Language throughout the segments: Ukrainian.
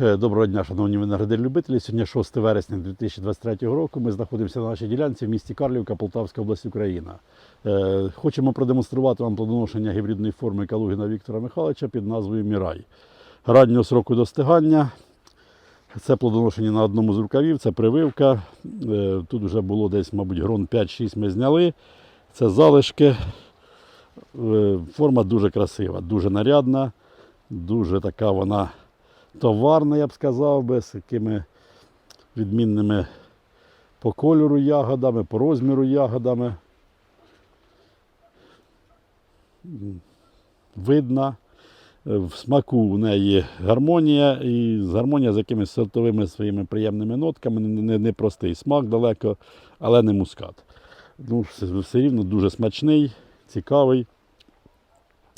Е, Доброго дня, шановні виноградарі-любителі. Сьогодні 6 вересня 2023 року. Ми знаходимося на нашій ділянці в місті Карлівка, Полтавська область, Україна. Е, Хочемо продемонструвати вам плодоношення гібридної форми Калугіна Віктора Михайловича під назвою Мірай. Раннього сроку достигання. Це плодоношення на одному з рукавів, це прививка. Е, Тут вже було десь, мабуть, грон 5-6 ми зняли. Це залишки. Форма дуже красива, дуже нарядна, дуже така вона товарна, я б сказав би, з такими відмінними по кольору ягодами, по розміру ягодами. Видна. Е, В смаку у неї гармонія, і гармонія з якимись сортовими своїми приємними нотками. Не, не, не смак далеко, але не мускат. Ну, все, все рівно дуже смачний, цікавий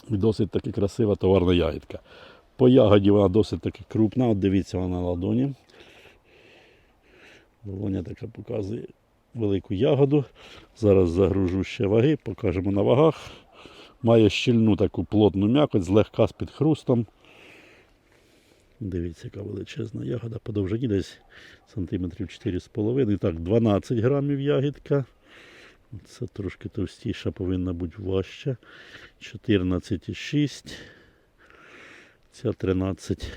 і досить таки красива товарна ягідка. По ягоді вона досить таки крупна. От дивіться вона на ладоні. Ладоня така показує велику ягоду. Зараз загружу ще ваги, покажемо на вагах. Має щільну таку плотну м'якоть, злегка з підхрустом. Дивіться, яка величезна ягода по довжині десь сантиметрів 4,5. Так, 12 грамів ягідка. Це трошки товстіша, повинна бути важча. 14,6. Ця 13.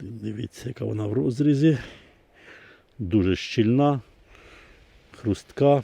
Дивіться, яка вона в розрізі. Дуже щільна, хрустка.